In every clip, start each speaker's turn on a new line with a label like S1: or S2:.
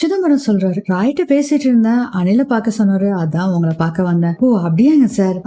S1: சிதம்பரம் சொல்றாரு ராயிட்ட பேசிட்டு இருந்தேன். அனில பார்க்க சொன்னாரு. அதான் உங்களை பார்க்க வந்தேன். ஓ அப்படியாங்க சார்.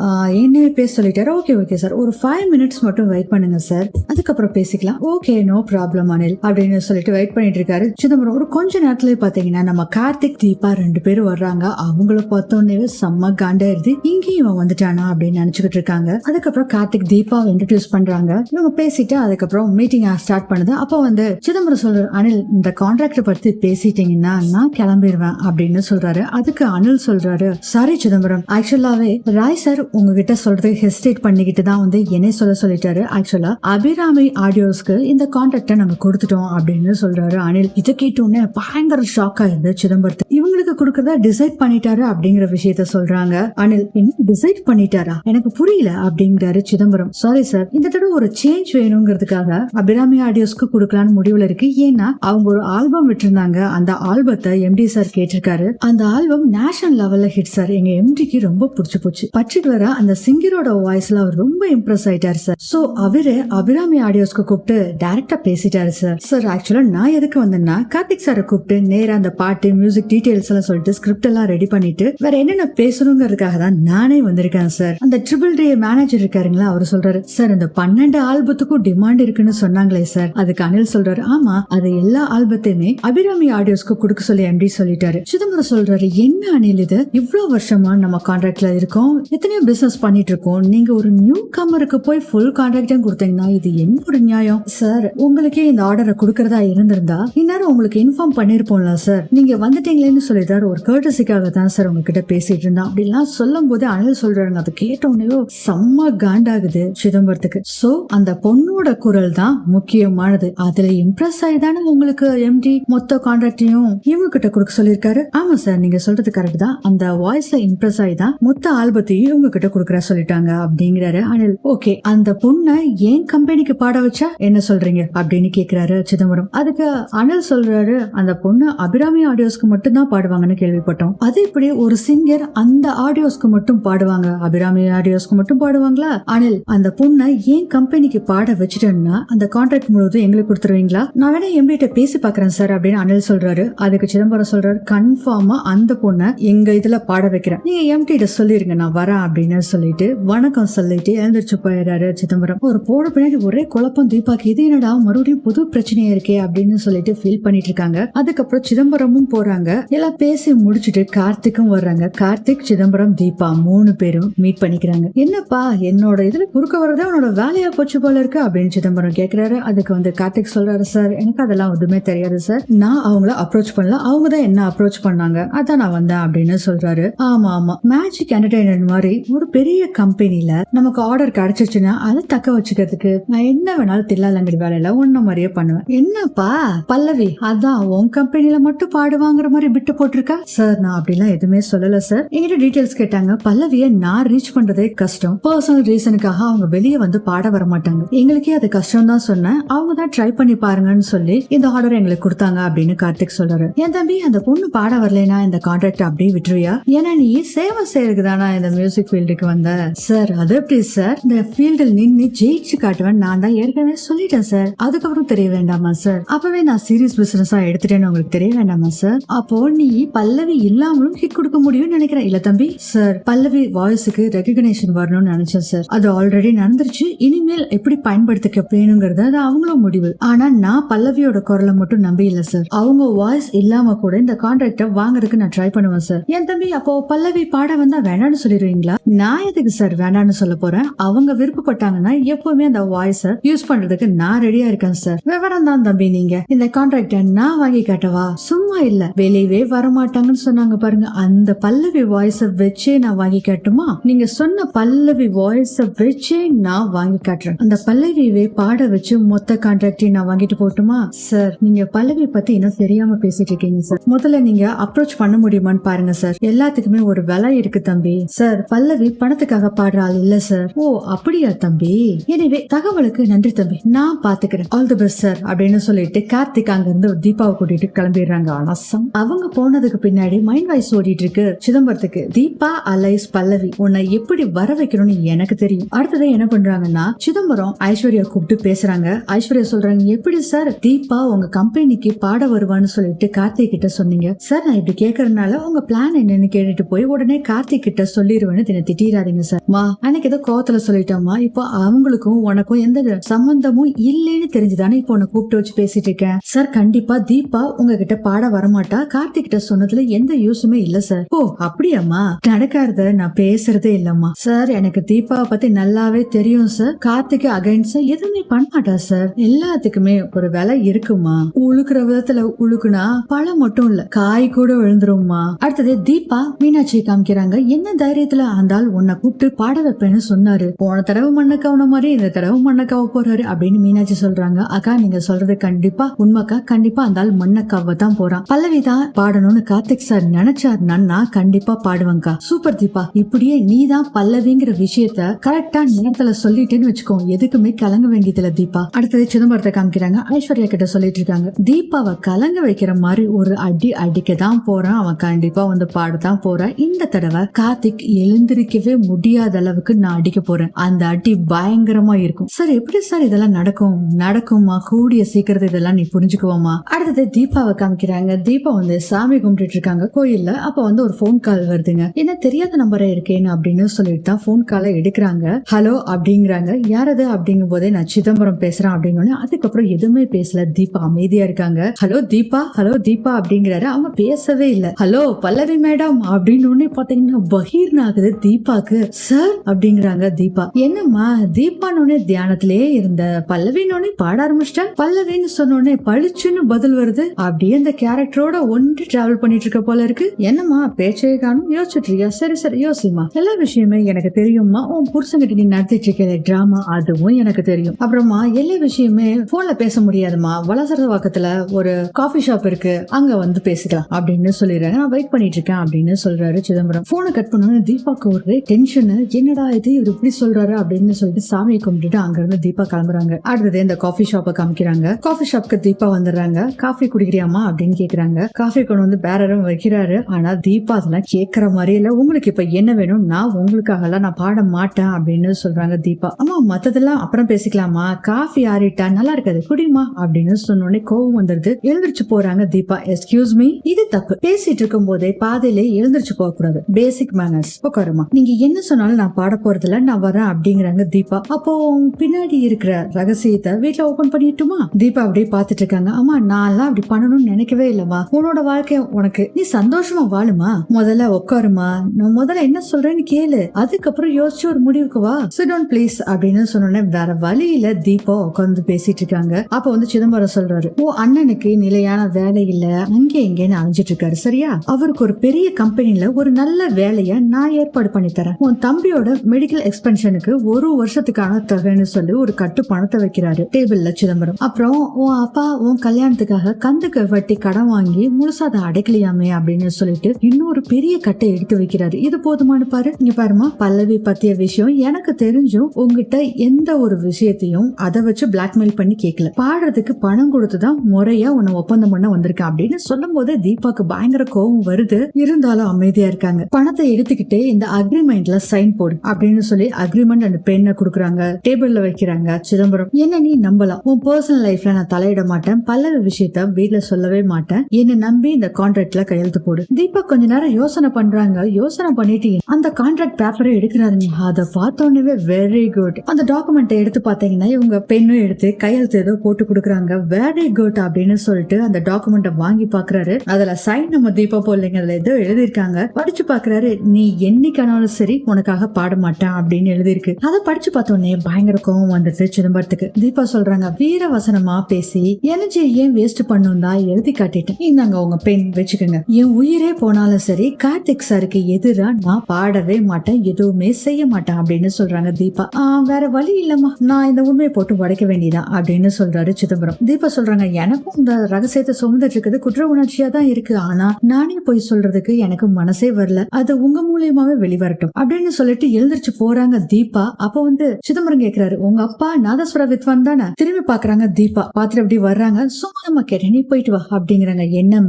S1: என்ன பேச சொல்லிட்டாரு. Okay okay sir. ஒரு ஃபைவ் மினிட்ஸ் மட்டும் வெயிட் பண்ணுங்க சார். அதுக்கப்புறம் பேசிக்கலாம். ஓகே நோ ப்ராப்ளம் அனில் அப்படின்னு சொல்லிட்டு வெயிட் பண்ணிட்டு இருக்காரு சிதம்பரம். ஒரு கொஞ்ச நேரத்துல பாத்தீங்கன்னா நம்ம கார்த்திக் தீபா ரெண்டு பேரும் வர்றாங்க. அவங்கள பார்த்தோன்னே செம்ம காண்டாயிருது. இங்கேயும் இவன் வந்துட்டானா அப்படின்னு நினைச்சுக்கிட்டு இருக்காங்க. அதுக்கப்புறம் கார்த்திக் தீபாவை இன்ட்ரடியூஸ் பண்றாங்க. இவங்க பேசிட்டு அதுக்கப்புறம் மீட்டிங் ஸ்டார்ட் பண்ணுது. அப்போ வந்து சிதம்பரம் சொல்ற அனில் இந்த கான்ட்ராக்ட் பத்தி பேசிட்டீங்கன்னா நான் கிளம்பிடுவேன் அப்படின்னு சொல்றாரு. அதுக்கு அனில் சொல்றாரு சாரி சிதம்பரம் ஆக்சுவலாவே ராய் சார் உங்ககிட்ட சொல்றது ஹெசிடேட் பண்ணிக்கிட்டு தான் வந்து என்னை சொல்ல சொல்லிட்டாரு. ஆக்சுவலா அபிராமி ஆடியோஸ்க்கு இந்த கான்டாக்டை நம்ம கொடுத்துட்டோம் அப்படின்னு சொல்றாரு அனில். இதை கேட்டோன்னே பயங்கர ஷாக் ஆயிருது சிதம்பரத்துக்கு இவங்களுக்கு கொடுக்கறதா டிசைட் பண்ணிட்டாரு அப்படிங்கிற விஷயத்த சொல்றாங்க. அனில் என்ன டிசைட் பண்ணிட்டாரா? எனக்கு புரியல அப்படிங்கிறாரு சிதம்பரம். சாரி சார் இந்த தடவை ஒரு சேஞ்ச் வேணுங்கிறதுக்காக அபிராமி ஆடியோஸ்க்கு கொடுக்கலான்னு முடிவுல இருக்கு. ஏன்னா அவங்க ஒரு ஆல்பம் விட்டுருந்தாங்க. அந்த ஆல்பத்தை எம்டி சார் கேட்டிருக்காரு. அந்த ஆல்பம் நேஷனல் லெவல்ல ஹிட் சார் எங்க எம்டிக்கு ரொம்ப பிடிச்சு போச்சு. பர்டிகுலரா அந்த சிங்கரோட வாய்ஸ்ல அவர் ரொம்ப இம்ப்ரெஸ் ஆயிட்டாரு சார் சோ அவரு அபிராமி ஆடியோஸ்க்கு கூப்பிட்டு டைரக்டா பேசிட்டாரு சார் சார் ஆக்சுவலா நான் எதுக்கு வந்தேன்னா கார்த்திக் சாரை கூப்பிட்டு நேரா அந்த பாட்டு மியூசிக் டீடைல்ஸ் எல்லாம் சொல்லிட்டு ஸ்கிரிப்ட் எல்லாம் ரெடி பண்ணிட்டு வேற என்னென்ன பேசணுங்கிறதுக்காக தான் நானே வந்திருக்கேன் சார் அந்த ட்ரிபிள் டே மேனேஜர் இருக்காருங்களா அவர் சொல்றாரு சார் இந்த பன்னெண்டு ஆல்பத்துக்கும் டிமாண்ட் இருக்குன்னு சொன்னாங்களே சார் அதுக்கு அனில் சொல்றாரு ஆமா அது எல்லா ஆல்பத்தையுமே அபிராமி ஆடியோஸ்க்கு கொடுக்க சொல்லி எம்டி சொல்லிட்டாரு. சிதம்பரம் சொல்றாரு என்ன அனில் இது? இவ்வளவு வருஷமா நம்ம கான்ட்ராக்ட்ல இருக்கோம் எத்தனையோ பிசினஸ் பண்ணிட்டு இருக்கோம். நீங்க ஒரு நியூ கமருக்கு போய் ஃபுல் கான்ட்ராக்டும் கொடுத்தீங்கன்னா இது என்ன ஒரு நியாயம்? சார் உங்களுக்கே இந்த ஆர்டரை கொடுக்கறதா இருந்திருந்தா இந்நேரம் உங்களுக்கு இன்ஃபார்ம் பண்ணிருப்போம்ல சார் நீங்க வந்துட்டீங்களேன்னு சொல்லிட்டாரு. ஒரு கேர்டசிக்காக தான் சார் உங்ககிட்ட பேசிட்டு இருந்தேன் அப்படிலாம் சொல்லும் போதே அனில் சொல்றாருங்க. அதை கேட்டோன்னே செம்ம காண்டாகுது சிதம்பரத்துக்கு. சோ அந்த பொண்ணோட குரல் தான் முக்கியமானது. அதுல இம்ப்ரெஸ் ஆயிதானே உங்களுக்கு எம்டி மொத்த கான்ட்ராக்டையும் இவங்க கிட்ட கொடுக்க சொல்லிருக்காரு ஆமா சார் நீங்க சொல்றது கரெக்ட் தான். அந்த வாய்ஸ்ல இம்ப்ரெஸ் ஆகி தான் மொத்த ஆல்பத்தையும் இவங்க கிட்ட கொடுக்கற சொல்லிட்டாங்க அப்படிங்கிறாரு அனில். ஓகே அந்த பொண்ணை ஏன் கம்பெனிக்கு பாட வச்சா? என்ன சொல்றீங்க? அப்படின்னு கேக்குறாரு சிதம்பரம். அதுக்கு அனில் சொல்றாரு அந்த பொண்ணு அபிராமி ஆடியோஸ்க்கு மட்டும் தான் பாடுவாங்கன்னு கேள்விப்பட்டோம். அது இப்படி ஒரு சிங்கர் அந்த ஆடியோஸ்க்கு மட்டும் பாடுவாங்க? அபிராமி ஆடியோஸ்க்கு மட்டும் பாடுவாங்களா? அனில் அந்த பொண்ணை ஏன் கம்பெனிக்கு பாட வச்சுட்டேன்னா அந்த கான்ட்ராக்ட் முழுவதும் எங்களுக்கு கொடுத்துருவீங்களா? நான் வேணா எம்பிட்ட பேசி பாக்குறேன் சார் அப்படின்னு அனில் சொல்றாரு. அதுக்கு சிதம்பரம் சொல்றாரு கன்ஃபார்மா அந்த பொண்ணை எங்க இதுல பாட வைக்கிறேன். நீங்க எம்டி கிட்ட சொல்லிருங்க நான் வரேன் அப்படின்னு சொல்லிட்டு வணக்கம் சொல்லிட்டு எழுந்திரிச்சு போயிடுறாரு சிதம்பரம். ஒரு போட பின்னாடி ஒரே குழப்பம் தீபாக்கு இது என்னடா மறுபடியும் புது பிரச்சனையா இருக்கே? அப்படின்னு சொல்லிட்டு ஃபீல் பண்ணிட்டு இருக்காங்க. அதுக்கப்புறம் சிதம்பரமும் போறாங்க. எல்லாம் பேசி முடிச்சுட்டு கார்த்திக்கும் வர்றாங்க. கார்த்திக் சிதம்பரம் தீபா மூணு பேரும் மீட் பண்ணிக்கிறாங்க. என்னப்பா என்னோட இதுல குறுக்க வரதே உன்னோட வேலையா போச்சு போல இருக்கு அப்படின்னு சிதம்பரம் கேக்குறாரு. அதுக்கு வந்து கார்த்திக் சொல்றாரு சார் எனக்கு அதெல்லாம் எதுவுமே தெரியாது சார். நான் அவங்கள அப்ரோச் பண்ணல. அவங்க தான் என்ன அப்ரோச் பண்ணாங்க. அதான் நான் வந்தேன் அப்படின்னு சொல்றாரு. ஆமா ஆமா. மேஜிக் என்டர்டைன்மெண்ட் மாதிரி ஒரு பெரிய கம்பெனில நமக்கு ஆர்டர் கிடைச்சிச்சுன்னா அதை தக்க வச்சுக்கிறதுக்கு நான் என்ன வேணாலும் தில்லாலங்கடி வேலையில ஒன்ன மாதிரியே பண்ணுவேன். என்னப்பா பல்லவி அதான் உன் கம்பெனில மட்டும் பாடுவாங்கிற மாதிரி பிட்டு போட்டிருக்கா? சார் நான் அப்படிலாம் எதுவுமே சொல்லல சார் எங்கிட்ட டீடைல்ஸ் கேட்டாங்க. பல்லவிய நான் ரீச் பண்றதே கஷ்டம். பர்சனல் ரீசனுக்காக அவங்க வெளியே வந்து பாட வர மாட்டாங்க. எங்களுக்கே அது கஷ்டம் தான் சொன்னேன். அவங்க தான் ட்ரை பண்ணி பாருங்கன்னு சொல்லி இந்த ஆர்டர் எங்களுக்கு கொடுத்தாங்க அப்படின்னு கார்த்திக் சொல்றாரு. என் தம்பி அந்த பொண்ணு பாட வரலைனா இந்த கான்ட்ராக்ட் அப்படியே விட்டுருவியா? ஏன்னா நீ சேவை செய்யறதுக்கு தானா இந்த மியூசிக் ஃபீல்டுக்கு வந்த? சார் அது எப்படி சார் இந்த ஃபீல்டில் நின்று ஜெயிச்சு காட்டுவேன் நான் தான் ஏற்கனவே சொல்லிட்டேன் சார் அதுக்கப்புறம் தெரிய வேண்டாமா சார் அப்பவே நான் சீரியஸ் பிசினஸா எடுத்துட்டேன்னு உங்களுக்கு தெரிய வேண்டாமா சார் அப்போ நீ பல்லவி இல்லாமலும் ஹிட் கொடுக்க முடியும்னு நினைக்கிறேன். இல்ல தம்பி? சார் பல்லவி வாய்ஸுக்கு ரெகக்னேஷன் வரணும்னு நினைச்சேன் சார் அது ஆல்ரெடி நடந்துருச்சு. இனிமேல் எப்படி பயன்படுத்திக்க வேணுங்கிறது அது அவங்களும் முடிவு. ஆனா நான் பல்லவியோட குரலை மட்டும் நம்பி இல்ல சார் அவங்க வாய்ஸ் இல்லாம கூட இந்த கான்ட்ராக்ட வாங்குறதுக்கு நான் ட்ரை பண்ணுவேன் சார் என் தம்பி அப்போ பல்லவி பாட வந்தா வேணாம்னு சொல்லிடுவீங்களா? நான் எதுக்கு சார் வேணாம்னு சொல்ல போறேன்? அவங்க விருப்பப்பட்டாங்கன்னா எப்பவுமே அந்த வாய்ஸ யூஸ் பண்றதுக்கு நான் ரெடியா இருக்கேன் சார் விவரம் தான் தம்பி நீங்க. இந்த கான்ட்ராக்ட நான் வாங்கி காட்டவா? சும்மா இல்ல. வெளியவே வரமாட்டாங்கன்னு சொன்னாங்க பாருங்க. அந்த பல்லவி வாய்ஸ வச்சே நான் வாங்கி காட்டுமா நீங்க சொன்ன பல்லவி வாய்ஸ வச்சே நான் வாங்கி காட்டுறேன். அந்த பல்லவியவே பாட வச்சு மொத்த கான்ட்ராக்டையும் நான் வாங்கிட்டு போட்டுமா சார் நீங்க பல்லவி பத்தி இன்னும் தெரியாம பேசிட்டு இருக்கீங்க சார் முதல்ல நீங்க அப்ரோச் பண்ண முடியுமான்னு பாருங்க சார் எல்லாத்துக்குமே ஒரு விலை இருக்கு தம்பி. சார் பல்லவி பணத்துக்காக பாடுற ஆள் இல்ல சார் ஓ அப்படியா தம்பி? எனவே தகவலுக்கு நன்றி தம்பி. நான் பாத்துக்கிறேன். ஆல் தி பெஸ்ட் சார் அப்படின்னு சொல்லிட்டு கார்த்திக் அங்க இருந்து தீபாவை கூட்டிட்டு கிளம்பிடுறாங்க ஆனா அவங்க போனதுக்கு பின்னாடி மைண்ட் வாய்ஸ் ஓடிட்டு இருக்கு சிதம்பரத்துக்கு தீபா அலைஸ் பல்லவி உன்னை எப்படி வர வைக்கணும்னு எனக்கு தெரியும். அடுத்தது என்ன பண்றாங்கன்னா சிதம்பரம் ஐஸ்வர்யா கூப்பிட்டு பேசுறாங்க. ஐஸ்வர்யா சொல்றாங்க எப்படி சார் தீபா உங்க கம்பெனிக்கு பாட வருவான்னு சொல்லிட்டு கார்த்திக் கிட்ட சொன்னீங்க? சார் நான் இப்படி கேக்குறதுனால உங்க பிளான் என்னன்னு கேட்டுட்டு போய் உடனே கார்த்திக் கிட்ட சொல்லிடுவேன்னு தின திட்டிடாதீங்க சார். மா அன்னைக்கு ஏதோ கோவத்துல சொல்லிட்டோமா இப்போ அவங்களுக்கும் உனக்கும் எந்த சம்பந்தமும் இல்லைன்னு தெரிஞ்சுதானே இப்போ உன்னை கூப்பிட்டு வச்சு பேசிட்டு இருக்கேன். சார் கண்டிப்பா தீபா உங்ககிட்ட பாட வரமாட்டா? கார்த்திக் கிட்ட சொன்னதுல எந்த யூஸுமே இல்ல சார் ஓ அப்படியாம்மா? நடக்காத நான் பேசுறதே இல்லம்மா. சார் எனக்கு தீபாவை பத்தி நல்லாவே தெரியும் சார் கார்த்திக் அகைன்ஸ்ட் எதுவுமே பண்ண மாட்டா சார் எல்லாத்துக்குமே ஒரு விலை இருக்குமா உழுக்குற விதத்துல உழுக்குனா பழம் மட்டும் இல்ல காய் கூட விழுந்துரும்மா. அடுத்தது தீபா மீனாட்சி காமிக்கிறாங்க. என்ன தைரியத்துல அந்த உன்னை கூப்பிட்டு பாட வைப்பேன்னு சொன்னாரு. போன தடவை மண்ணை கவன மாதிரி இந்த தடவை மண்ணை கவ போறாரு அப்படின்னு மீனாட்சி சொல்றாங்க. அக்கா நீங்க சொல்றது கண்டிப்பா உண்மைக்கா. கண்டிப்பா அந்த ஆள் மண்ணை கவ தான் போறான் பல்லவி தான் பாடணும்னு கார்த்திக் சார் நினைச்சாருன்னா நான் கண்டிப்பா பாடுவேங்க்கா சூப்பர் தீபா. இப்படியே நீ தான் பல்லவிங்கிற விஷயத்த கரெக்டா நேரத்துல சொல்லிட்டேன்னு வச்சுக்கோ. எதுக்குமே கலங்க வேண்டியதுல தீபா. அடுத்தது சிதம்பரத்தை காமிக்கிறாங்க. ஐஸ்வர்யா கிட்ட சொல்லிட்டு இருக்காங்க. தீபாவை கலங்க வைக்கிற மாதிரி ஒரு அடி அடிக்க தான் போறான். அவன் கண்டிப்பா வந்து பாடத்தான் போறான். இந்த தடவை கார்த்திக் எழுந்திருக்கவே முடியாத அளவுக்கு நான் அடிக்க போறேன். அந்த அடி பயங்கரமா இருக்கும். சார் எப்படி சார் இதெல்லாம் நடக்கும்? நடக்குமா? கூடிய சீக்கிரத்தை இதெல்லாம் நீ புரிஞ்சுக்குவோமா? அடுத்தது தீபாவை காமிக்கிறாங்க. தீபா வந்து சாமி கும்பிட்டு இருக்காங்க. கோயில்ல அப்ப வந்து ஒரு போன் கால் வருதுங்க. என்ன தெரியாத நம்பரா இருக்கேன்னு அப்படின்னு சொல்லிட்டு தான் போன் காலை எடுக்கிறாங்க. ஹலோ அப்படிங்கிறாங்க. யாரது அப்படிங்கும் போதே நான் சிதம்பரம் பேசுறேன் அப்படின்னு அதுக்கப்புறம் எதுவுமே பேசல. தீபா அமைதியா இருக்காங்க. ஹலோ தீபா? ஹலோ தீபா? அப்படிங்கிறாரு. அவங்க பேசவே இல்ல. ஹலோ பல்லவி மேடம் அப்படின்னு உடனே பாத்தீங்கன்னா பகீர்னு ஆகுது தீபாக்கு. சார் அப்படிங்கிறாங்க தீபா. என்னம்மா? தீபான்னு தியானத்திலேயே இருந்த பல்லவின்னு பாட ஆரம்பிச்சிட்டா பல்லவின்னு சொன்ன உடனே பளிச்சுன்னு பதில் வருது. அப்படியே அந்த கேரக்டரோட ஒன்று டிராவல் பண்ணிட்டு இருக்க போல இருக்கு. என்னம்மா பேச்சே காணும். யோசிச்சுட்டு இருக்கியா சரி சரி யோசிமா எல்லா விஷயமே எனக்கு தெரியும்மா. உன் புருஷன்கிட்ட நீ நடத்திட்டு இருக்க டிராமா அதுவும் எனக்கு தெரியும். அப்புறமா எல்லா விஷயமே போன்ல பேச முடியாதுமா வளசர வாக்கத்துல ஒரு காஃபி ஷாப் இருக்கு. அங்க வந்து பேசிக்கலாம் அப்படின்னு சொல்லிடுறாங்க. நான் வெயிட் பண்ணிட்டு இருக்கேன் அப்படின்னு சொல்றாரு சிதம்பரம். போனை கட் பண்ணணும் தீபாக்கு ஒரு டென்ஷன் என்னடா இது? இவர் இப்படி சொல்றாரு அப்படின்னு சொல்லிட்டு சாமியை கும்பிட்டுட்டு அங்க இருந்து தீபா கிளம்புறாங்க. அடுத்தது இந்த காஃபி ஷாப்பை காமிக்கிறாங்க. காஃபி ஷாப்க்கு தீபா வந்துடுறாங்க. காஃபி குடிக்கிறியாமா அப்படின்னு கேக்குறாங்க. காஃபி கொண்டு வந்து பேரரும் வைக்கிறாரு. ஆனா தீபா அதெல்லாம் கேட்கற மாதிரி இல்ல. உங்களுக்கு இப்ப என்ன வேணும்? நான் உங்களுக்காக எல்லாம் நான் பாட மாட்டேன் அப்படின்னு சொல்றாங்க தீபா. அம்மா மத்ததெல்லாம் அப்புறம் பேசிக்கலாமா? காஃபி ஆறிட்டா நல்லா இருக்காது. குடிமா அப்படின்னு சொன்ன கோபம் கோவம் வந்துருது. எழுந்திருச்சு போறாங்க தீபா. எஸ்கியூஸ் மீ இது தப்பு. பேசிட்டு இருக்கும் போதே பாதையில எழுந்திருச்சு போக கூடாது. பேசிக் மேனர்ஸ் உட்காருமா. நீங்க என்ன சொன்னாலும் நான் பாட போறதுல நான் வரேன் அப்படிங்கிறாங்க தீபா. அப்போ பின்னாடி இருக்கிற ரகசியத்தை வீட்டுல ஓபன் பண்ணிட்டுமா? தீபா அப்படியே பாத்துட்டு இருக்காங்க. அம்மா நான்லாம் அப்படி பண்ணணும்னு நினைக்கவே இல்லம்மா. உன்னோட தெரியும் உனக்கு. நீ சந்தோஷமா வாழுமா? முதல்ல உட்காருமா நான் முதல்ல என்ன சொல்றேன்னு கேளு. அதுக்கப்புறம் யோசிச்சு ஒரு முடிவுக்கு வா. சிடோன் ப்ளீஸ் அப்படின்னு சொன்னோன்னே வேற வழியில தீபா உட்காந்து பேசிட்டு இருக்காங்க. அப்ப வந்து சிதம்பரம் சொல்றாரு ஓ அண்ணனுக்கு நிலையான வேலை இல்ல. அங்கே இங்கேன்னு அழிஞ்சிட்டு இருக்காரு. சரியா? அவருக்கு ஒரு பெரிய கம்பெனில ஒரு நல்ல வேலைய நான் ஏற்பாடு பண்ணி தரேன். உன் தம்பியோட மெடிக்கல் எக்ஸ்பென்ஷனுக்கு ஒரு வருஷத்துக்கான தொகைன்னு சொல்லி ஒரு கட்டு பணத்தை வைக்கிறாரு டேபிள்ல சிதம்பரம். அப்புறம் உன் அப்பா உன் கல்யாணத்துக்காக கந்துக்கு வட்டி கடன் வாங்கி முழுசாத அடைக்கலையாமே அப்படின்னு சொல்லிட்டு இன்னொரு பெரிய கட்டை எடுத்து வைக்கிறாரு. இது போதுமான பாரு. இங்க பாருமா பல்லவி பத்திய விஷயம் எனக்கு தெரிஞ்சும் உங்ககிட்ட எந்த ஒரு விஷயத்தையும் அதை வச்சு பிளாக்மெயில் பண்ணி கேட்கல பாடுறதுக்கு பணம் கொடுத்துதான் முறையா உன்னை ஒப்பந்தம் பண்ண வந்திருக்கேன் அப்படின்னு சொல்லும் போதே தீபாக்கு பயங்கர கோவம் வருது. இருந்தாலும் அமைதியா இருக்காங்க. பணத்தை எடுத்துக்கிட்டே இந்த அக்ரிமெண்ட்ல சைன் போடு அப்படின்னு சொல்லி அக்ரிமெண்ட் அந்த பெண்ணை கொடுக்குறாங்க. டேபிள்ல வைக்கிறாங்க. சிதம்பரம் என்ன நீ நம்பலாம்? உன் பர்சனல் லைஃப்ல நான் தலையிட மாட்டேன். பல்லவி விஷயத்த வீட்டுல சொல்லவே மாட்டேன். என்ன நம்பி இந்த கான்ட்ராக்ட்ல கையெழுத்து போடு. தீபா கொஞ்ச நேரம் யோசனை பண்றாங்க. யோசனை பண்ணிட்டு அந்த கான்ட்ராக்ட் பேப்பரை எடுக்கிறாருங்க அதை பார்த்தோன்னே வெரி குட் அந்த டாக்குமெண்ட் எடுத்து பாத்தீங்கன்னா இவங்க பெண்ணும் எடுத்து கையெழுத்து ஏதோ போட்டு கொடுக்குறாங்க. வெரி குட் அப்படின்னு சொல்லிட்டு அந்த டாக்குமெண்ட்டை வாங்கி பாக்குறாரு அதுல சைன் நம்ம தீபா போடலைங்க அதுல ஏதோ எழுதியிருக்காங்க. படிச்சு பாக்குறாரு நீ என்னைக்கானாலும் சரி உனக்காக பாட மாட்டேன் அப்படின்னு எழுதியிருக்கு. அதை படிச்சு பார்த்தோன்னே பயங்கர கோவம் வந்துட்டு சிதம்பரத்துக்கு. தீபா சொல்றாங்க வீர வசனமா பேசி எனர்ஜியை ஏன் வேஸ்ட் பண்ணும் தான் எழுதி காட்டிட்டேன். இந்தாங்க உங்க பெண் வச்சுக்கோங்க. என் உயிரே போனாலும் சரி கார்த்திக் சாருக்கு எதிரா நான் பாடவே மாட்டேன் எதுவுமே செய்ய மாட்டேன் அப்படின்னு சொல்றாங்க தீபா. வேற வழி இல்லம்மா. நான் இந்த உண்மையை போட்டு உடைக்க வேண்டியதான் அப்படின்னு சொல்றாரு சிதம்பரம். தீபா சொல்றாங்க எனக்கும் இந்த ரகசியத்தை சுமந்துட்டு இருக்குது குற்ற உணர்ச்சியா தான் இருக்கு. ஆனா நானே போய் சொல்றதுக்கு எனக்கு மனசே வரல. அது உங்க மூலியமாவே வெளிவரட்டும். அப்படின்னு சொல்லிட்டு எழுந்திரிச்சு போறாங்க தீபா. அப்ப வந்து சிதம்பரம் கேக்குறாரு உங்க அப்பா நாதஸ்வர வித்வான் தானே? திரும்பி பாக்குறாங்க தீபா. பாத்துட்டு அப்படி வர்றாங்க சும்மா கேட்டேன் நீ போயிட்டு வா. அப்படிங்கிறாங்க. என்ன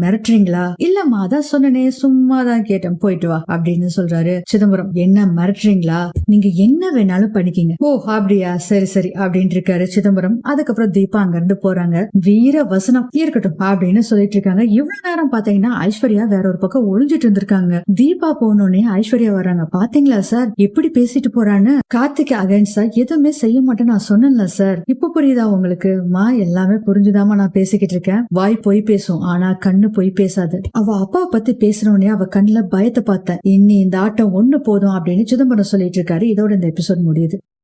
S1: மிரட்டுறீங்களா இல்லம்மா அதான் சொன்னனே சும்மா தான் கேட்டேன். போயிட்டு வா அப்படின்னு சொல்றாரு சிதம்பரம். என்ன மிரட்டுறீங்களா நீங்க என்ன வேணாலும் பண்ணிக்கீங்க ஓ அப்படியா? சரி சரி அப்படின்னு இருக்காரு சிதம்பரம். அதுக்கப்புறம் தீபா அங்க இருந்து போறாங்க. வீர வசனம். இருக்கட்டும் அப்படின்னு சொல்லிட்டு இருக்காங்க. இவ்வளவு நேரம் பாத்தீங்கன்னா ஐஸ்வர்யா வேற ஒரு பக்கம் ஒளிஞ்சிட்டு இருந்திருக்காங்க. தீபா போனோடனே ஐஸ்வர்யா வராங்க. பாத்தீங்களா சார்? எப்படி பேசிட்டு போறான்னு? கார்த்திக் அகைன்ஸ்டா எதுவுமே செய்ய மாட்டேன்னு நான் சொன்னேன்ல சார். இப்ப புரியுதா உங்களுக்கு? மா எல்லாமே புரிஞ்சுதாமா நான் பேசிக்கிட்டு இருக்கேன். வாய் பொய் பேசும். ஆனா கண்ணு பொய் பேசாது. அவ அப்பா பத்தி பேசினோடனே அவ கண்ணுல பயத்தை பார்த்தேன் இன்னி இந்த ஆட்டம் ஒண்ணு போதும் அப்படின்னு சிதம்பரம் சொல்லிட்டு இருக்காரு. இதோட இந்த எபிசோட் முடியுது.